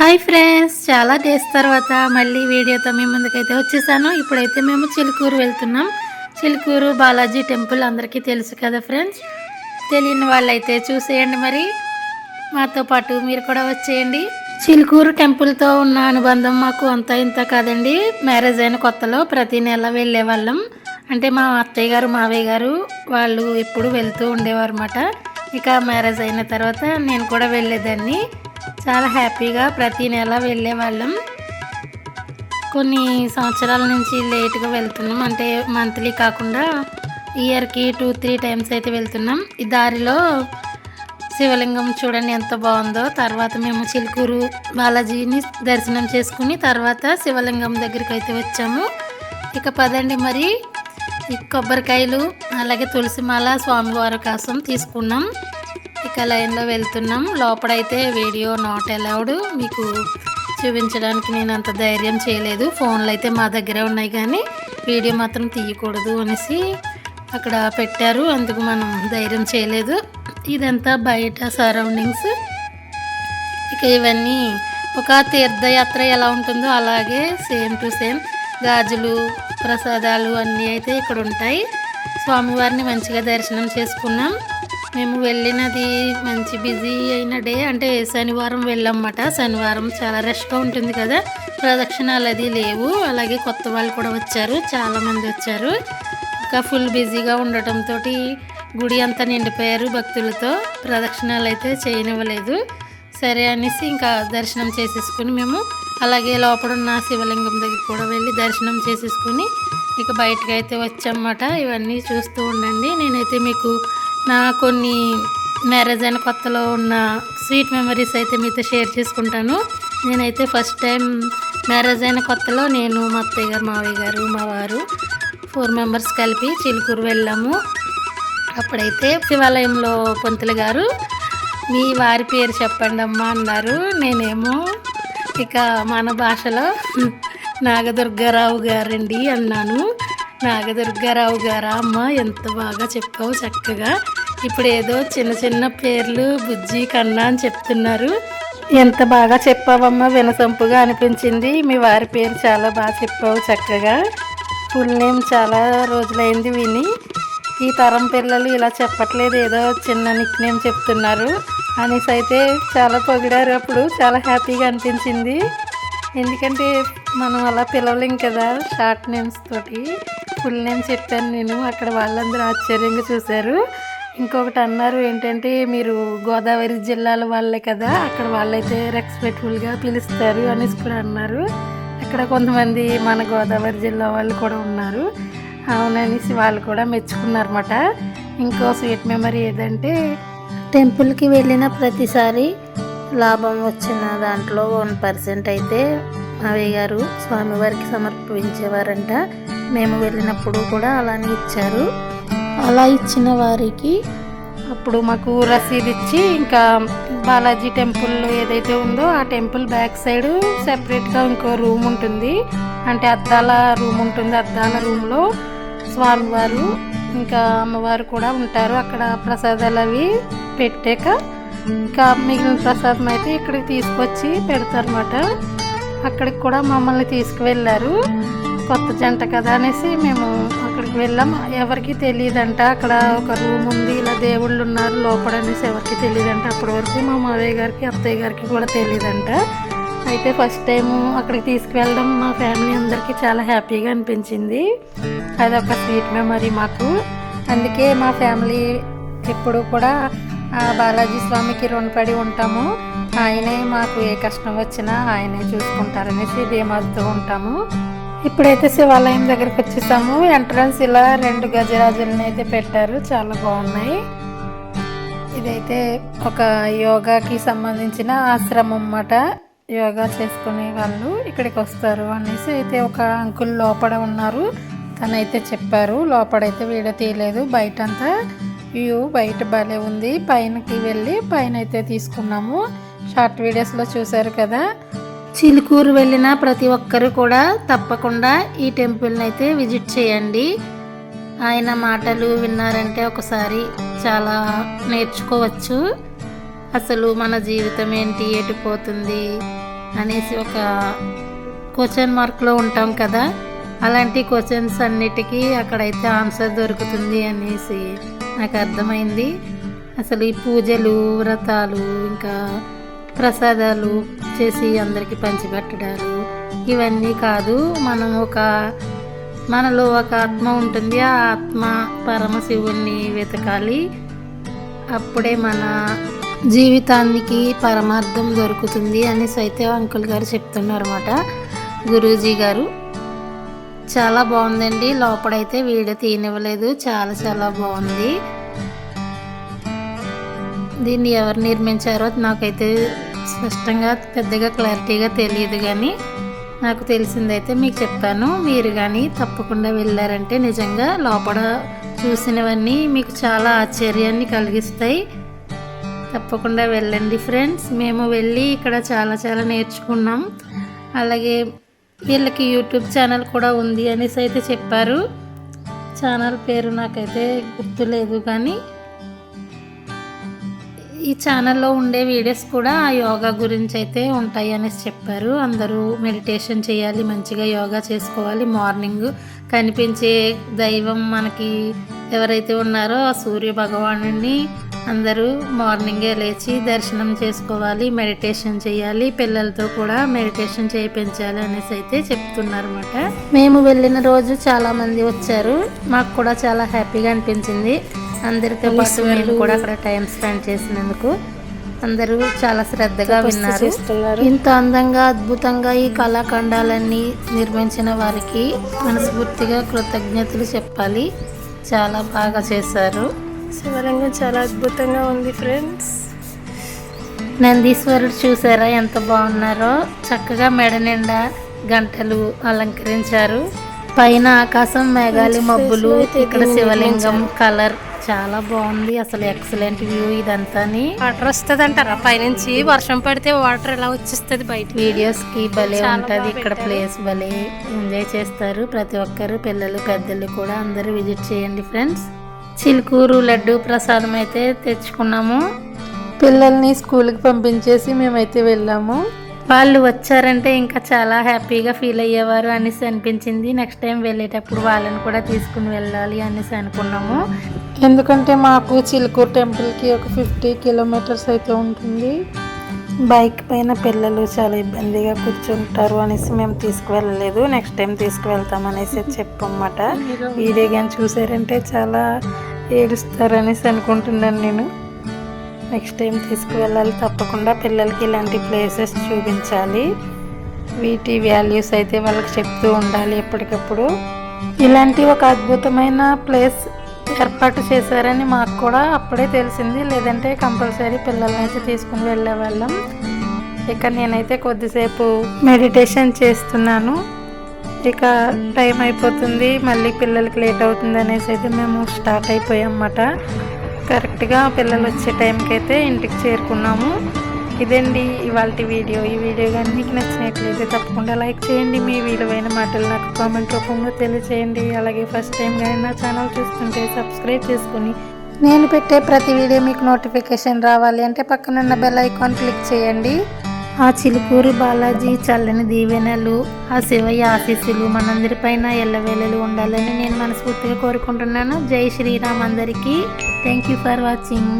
Hi friends చాలా days తర్వాత మళ్ళీ వీడియోతో మీ ముందుకైతే వచ్చేసాను. ఇప్పుడైతే మేము చిలుకూరు వెళ్తున్నాం. చిలుకూరు బాలాజీ టెంపుల్ అందరికీ తెలుసు కదా ఫ్రెండ్స్? తెలియని వాళ్ళైతే చూసేయండి మరి. మాతో పాటు మీరు కూడా వచ్చేయండి. చిలుకూరు టెంపుల్తో ఉన్న అనుబంధం మాకు అంత ఇంత కాదండి. మ్యారేజ్ అయిన కొత్తలో ప్రతి నెల వెళ్ళే వాళ్ళం అంటే మా అత్తయ్య గారు మావయ్య గారు వాళ్ళు ఎప్పుడు వెళ్తూ ఉండేవారు అన్నమాట ఇక మ్యారేజ్ అయిన తర్వాత నేను కూడా వెళ్ళేదాన్ని. చాలా హ్యాపీగా ప్రతి నెల వెళ్ళే వాళ్ళం కొన్ని సంవత్సరాల నుంచి లేట్గా వెళ్తున్నాం. అంటే మంత్లీ కాకుండా ఇయర్కి టూ త్రీ టైమ్స్ అయితే వెళ్తున్నాం. ఈ దారిలో శివలింగం చూడండి ఎంత బాగుందో. తర్వాత మేము చిలుకూరు బాలాజీని దర్శనం చేసుకుని తర్వాత శివలింగం దగ్గరికి అయితే వచ్చాము. ఇక పదండి మరి. ఈ కొబ్బరికాయలు అలాగే తులసి మాల స్వామివారి కోసం తీసుకున్నాం. ఇక లైన్లో వెళ్తున్నాం. లోపడైతే వీడియో నాట్ అలౌడ్ మీకు చూపించడానికి నేను అంత ధైర్యం చేయలేదు. ఫోన్లు అయితే మా దగ్గరే ఉన్నాయి కానీ వీడియో మాత్రం తీయకూడదు అనేసి అక్కడ పెట్టారు. అందుకు మనం ధైర్యం చేయలేదు. ఇదంతా బయట సరౌండింగ్స్ ఇక ఇవన్నీ ఒక తీర్థయాత్ర ఎలా ఉంటుందో అలాగే సేమ్ టు సేమ్ గాజులు ప్రసాదాలు అన్నీ అయితే ఇక్కడ ఉంటాయి. స్వామివారిని మంచిగా దర్శనం చేసుకున్నాం. మేము వెళ్ళినది మంచి బిజీ అయిన డే అంటే శనివారం వెళ్ళామన్నమాట. శనివారం చాలా రష్గా ఉంటుంది కదా. ప్రదక్షిణాలు అది లేవు. అలాగే కొత్త వాళ్ళు కూడా వచ్చారు. చాలామంది వచ్చారు. ఇంకా ఫుల్ బిజీగా ఉండటంతో గుడి అంతా నిండిపోయారు భక్తులతో. ప్రదక్షిణాలు అయితే చేయనివ్వలేదు. సరే అనేసి ఇంకా దర్శనం చేసేసుకుని మేము అలాగే లోపల ఉన్న శివలింగం దగ్గర కూడా వెళ్ళి దర్శనం చేసేసుకుని ఇక బయటకు అయితే వచ్చామన్నమాట. ఇవన్నీ చూస్తూ ఉండండి. నేనైతే మీకు నా కొన్ని మ్యారేజ్ అయిన కొత్తలో ఉన్న స్వీట్ మెమరీస్ అయితే మీతో షేర్ చేసుకుంటాను. నేనైతే ఫస్ట్ టైం మ్యారేజ్ అయిన కొత్తలో నేను మా అత్తయ్య గారు మావయ్య గారు మా వారు ఫోర్ మెంబర్స్ కలిపి చిలుకూరు వెళ్ళాము. అప్పుడైతే శివాలయంలో పొంతులు గారు మీ వారి పేరు చెప్పండి అమ్మా అన్నారు. నేనేమో ఇక మన భాషలో నాగదుర్గారావు గారండి అన్నాను. నాగదుర్గారావు గారా అమ్మ ఎంత బాగా చెప్పావు చక్కగా. ఇప్పుడు ఏదో చిన్న చిన్న పేర్లు బుజ్జి కన్నా అని చెప్తున్నారు. ఎంత బాగా చెప్పావమ్మా వినసొంపుగా అనిపించింది. మీ వారి పేరు చాలా బాగా చెప్పావు చక్కగా. ఫుల్ నేమ్ చాలా రోజులైంది విని. ఈ తరం పిల్లలు ఇలా చెప్పట్లేదు ఏదో చిన్న నిక్ నేమ్ చెప్తున్నారు. అనేసి అయితే చాలా పొగిడారు అప్పుడు. చాలా హ్యాపీగా అనిపించింది. ఎందుకంటే మనం అలా పిలవలేం కదా షార్ట్ నేమ్స్ తోటి. ఫుల్ నేమ్ చెప్పాను నేను. అక్కడ వాళ్ళందరూ ఆశ్చర్యంగా చూశారు. ఇంకొకటి అన్నారు ఏంటంటే మీరు గోదావరి జిల్లాల వాళ్ళే కదా అక్కడ వాళ్ళైతే రెస్పెక్ట్ఫుల్గా పిలుస్తారు అనేసి కూడా అన్నారు. అక్కడ కొంతమంది మన గోదావరి జిల్లా వాళ్ళు కూడా ఉన్నారు. అవుననేసి వాళ్ళు కూడా మెచ్చుకున్నారన్నమాట. ఇంకో స్వీట్ మెమరీ ఏదంటే టెంపుల్కి వెళ్ళిన ప్రతిసారి లాభం వచ్చిన దాంట్లో వన్ పర్సెంట్ అయితే మావయ్య గారు స్వామివారికి సమర్పించేవారంట. మేము వెళ్ళినప్పుడు కూడా అలానే ఇచ్చారు. అలా ఇచ్చిన వారికి అప్పుడు మాకు రసీదు ఇచ్చి ఇంకా బాలాజీ టెంపుల్ ఏదైతే ఉందో ఆ టెంపుల్ బ్యాక్ సైడ్ సెపరేట్గా ఇంకో రూమ్ ఉంటుంది. అంటే అద్దాల రూమ్ ఉంటుంది. అద్దాల రూమ్లో స్వామివారు ఇంకా అమ్మవారు కూడా ఉంటారు. అక్కడ ప్రసాదాలు అవి పెట్టాక ఇంకా మిగిలిన ప్రసాదం అయితే ఇక్కడికి తీసుకొచ్చి పెడతారన్నమాట. అక్కడికి కూడా మమ్మల్ని తీసుకువెళ్ళారు. కొత్త జంట కదా అనేసి మేము అక్కడికి వెళ్ళాం. ఎవరికి తెలియదంట. అక్కడ ఒక రూమ్ ఉంది. ఇలా దేవుళ్ళు ఉన్నారు. లోపల అనేసి ఎవరికి తెలియదంట. అప్పటి వరకు మా మావయ్య గారికి అత్తయ్య గారికి కూడా తెలియదంట. అయితే ఫస్ట్ టైము అక్కడికి తీసుకువెళ్ళడం మా ఫ్యామిలీ అందరికీ చాలా హ్యాపీగా అనిపించింది. అదొక స్వీట్ మెమరీ మాకు. అందుకే మా ఫ్యామిలీ ఎప్పుడు కూడా ఆ బాలాజీ స్వామికి రుణపడి ఉంటాము. ఆయనే మాకు ఏ కష్టం వచ్చినా ఆయనే చూసుకుంటారనేసి ధీమాతో ఉంటాము. ఇప్పుడైతే శివాలయం దగ్గరికి వచ్చేసాము. ఎంట్రన్స్ ఇలా రెండు గజరాజులను అయితే పెట్టారు. చాలా బాగున్నాయి. ఇదైతే ఒక యోగాకి సంబంధించిన ఆశ్రమం అన్నమాట. యోగా చేసుకునే వాళ్ళు ఇక్కడికి వస్తారు అనేసి అయితే ఒక అంకుల్ లోపల ఉన్నారు. తనైతే చెప్పారు. లోపడైతే వీడియో తీయలేదు. బయట అంతా వ్యూ బయట భలే ఉంది. పైనకి వెళ్ళి పైన అయితే తీసుకున్నాము. షార్ట్ వీడియోస్లో చూశారు కదా. చిలుకూరు వెళ్ళిన ప్రతి ఒక్కరు కూడా తప్పకుండా ఈ టెంపుల్ని అయితే విజిట్ చేయండి. ఆయన మాటలు విన్నారంటే ఒకసారి చాలా నేర్చుకోవచ్చు. అసలు మన జీవితం ఏంటి ఎటు పోతుంది అనేసి ఒక క్వశ్చన్ మార్క్లో ఉంటాం కదా. అలాంటి క్వశ్చన్స్ అన్నిటికీ అక్కడైతే ఆన్సర్ దొరుకుతుంది అనేసి నాకు అర్థమైంది. అసలు ఈ పూజలు వ్రతాలు ఇంకా ప్రసాదాలు చేసి అందరికీ పంచిపెట్టడాలు. ఇవన్నీ కాదు మనం ఒక మనలో ఒక ఆత్మ ఉంటుంది. ఆ ఆత్మ పరమశివుణ్ణి వెతకాలి. అప్పుడే మన జీవితానికి పరమార్థం దొరుకుతుంది అనేసి అయితే అంకుల్ గారు చెప్తున్నారు అనమాట గురూజీ గారు చాలా బాగుందండి. లోపడైతే వీడియో తీయనివ్వలేదు. చాలా చాలా బాగుంది. దీన్ని ఎవరు నిర్మించారో నాకైతే స్పష్టంగా పెద్దగా క్లారిటీగా తెలియదు కానీ నాకు తెలిసిందైతే మీకు చెప్పాను. మీరు కానీ తప్పకుండా వెళ్ళారంటే నిజంగా లోపల చూసినవన్నీ మీకు చాలా ఆశ్చర్యాన్ని కలిగిస్తాయి. తప్పకుండా వెళ్ళండి ఫ్రెండ్స్. మేము వెళ్ళి ఇక్కడ చాలా చాలా నేర్చుకున్నాం. అలాగే వీళ్ళకి యూట్యూబ్ ఛానల్ కూడా ఉంది అనేసి అయితే చెప్పారు. ఛానల్ పేరు నాకైతే గుర్తులేదు కానీ ఈ ఛానల్లో ఉండే వీడియోస్ కూడా ఆ యోగా గురించి అయితే ఉంటాయి అనేసి చెప్పారు. అందరూ మెడిటేషన్ చేయాలి మంచిగా యోగా చేసుకోవాలి. మార్నింగ్ కనిపించే దైవం మనకి ఎవరైతే ఉన్నారో ఆ సూర్య భగవానుడిని అందరూ మార్నింగే లేచి దర్శనం చేసుకోవాలి మెడిటేషన్ చేయాలి పిల్లలతో కూడా మెడిటేషన్ చేయించాలి అనేసి అయితే చెప్తున్నారు అనమాట మేము వెళ్ళిన రోజు చాలామంది వచ్చారు. మాకు కూడా చాలా హ్యాపీగా అనిపించింది. అందరితో పాటు మేము కూడా అక్కడ టైం స్పెండ్ చేసినందుకు అందరూ చాలా శ్రద్ధగా విన్నారు. ఇంత అందంగా అద్భుతంగా ఈ కళాఖండాలన్నీ నిర్మించిన వారికి మనస్ఫూర్తిగా కృతజ్ఞతలు చెప్పాలి. చాలా బాగా చేశారు. శివలింగం చాలా అద్భుతంగా ఉంది ఫ్రెండ్స్. నందీశ్వరుడు చూసారా ఎంత బాగున్నారో? చక్కగా మెడ నిండా గంటలు అలంకరించారు. పైన ఆకాశం మేఘాలు మబ్బులు ఇక్కడ శివలింగం కలర్ చాలా బాగుంది అసలు ఎక్సలెంట్ వ్యూ ఇదంతాని. వాటర్ వస్తుంది అంటారా పైనుంచి వర్షం పడితే వాటర్ ఎలా వచ్చేస్తుంది బయట వీడియోస్కి భలే ఉంటది ఇక్కడ. ప్లేస్ భలే ఎంజాయ్ చేస్తారు. ప్రతి ఒక్కరు పిల్లలు పెద్దలు కూడా అందరూ విజిట్ చేయండి ఫ్రెండ్స్ చిలుకూరు లడ్డు ప్రసాదం అయితే తెచ్చుకున్నాము. పిల్లల్ని స్కూల్కి పంపించేసి మేమైతే వెళ్ళాము. వాళ్ళు వచ్చారంటే ఇంకా చాలా హ్యాపీగా ఫీల్ అయ్యేవారు అనేసి అనిపించింది. నెక్స్ట్ టైం వెళ్ళేటప్పుడు వాళ్ళని కూడా తీసుకుని వెళ్ళాలి అనేసి అనుకున్నాము. ఎందుకంటే మాకు చిలుకూరు టెంపుల్కి ఒక ఫిఫ్టీ కిలోమీటర్స్ అయితే ఉంటుంది. బైక్ పైన పిల్లలు చాలా ఇబ్బందిగా కూర్చుంటారు అనేసి మేము తీసుకువెళ్ళలేదు. నెక్స్ట్ టైం తీసుకువెళ్తాం అనేసి చెప్పమాట వీడియో కానీ చూసారంటే చాలా ఏడుస్తారు అనేసి అనుకుంటున్నాను నేను. నెక్స్ట్ టైం తీసుకువెళ్ళాలి. తప్పకుండా పిల్లలకి ఇలాంటి ప్లేసెస్ చూపించాలి. వీటి వాల్యూస్ అయితే వాళ్ళకి చెప్తూ ఉండాలి ఎప్పటికప్పుడు. ఇలాంటి ఒక అద్భుతమైన ప్లేస్ ఏర్పాటు చేశారని మాకు కూడా అప్పుడే తెలిసింది. లేదంటే కంపల్సరీ పిల్లల్ని అయితే తీసుకుని వెళ్ళే వాళ్ళం. ఇక నేనైతే కొద్దిసేపు మెడిటేషన్ చేస్తున్నాను. ఇక టైం అయిపోతుంది. మళ్ళీ పిల్లలకి లేట్ అవుతుంది అనేసి అయితే మేము స్టార్ట్ అయిపోయాం అన్నమాట. కరెక్ట్గా పిల్లలు వచ్చే టైంకి అయితే ఇంటికి చేరుకున్నాము. ఇదండి ఇవాళ వీడియో. ఈ వీడియో కానీ మీకు నచ్చినట్లయితే తప్పకుండా లైక్ చేయండి. మీ విలువైన మాటలు నాకు కామెంట్ రూపంలో తెలియచేయండి. అలాగే ఫస్ట్ టైం కానీ నా ఛానల్ చూస్తుంటే సబ్స్క్రైబ్ చేసుకుని నేను పెట్టే ప్రతి వీడియో మీకు నోటిఫికేషన్ రావాలి అంటే పక్కనున్న బెల్ ఐకాన్ క్లిక్ చేయండి. ఆ చిలుకూరు బాలాజీ చల్లని దీవెనలు ఆ శివయ్య ఆశీస్సులు మనందరిపైన ఎల్లవేళలు ఉండాలని నేను మనస్ఫూర్తిగా కోరుకుంటున్నాను. జై శ్రీరామ్ అందరికీ. Thank you for watching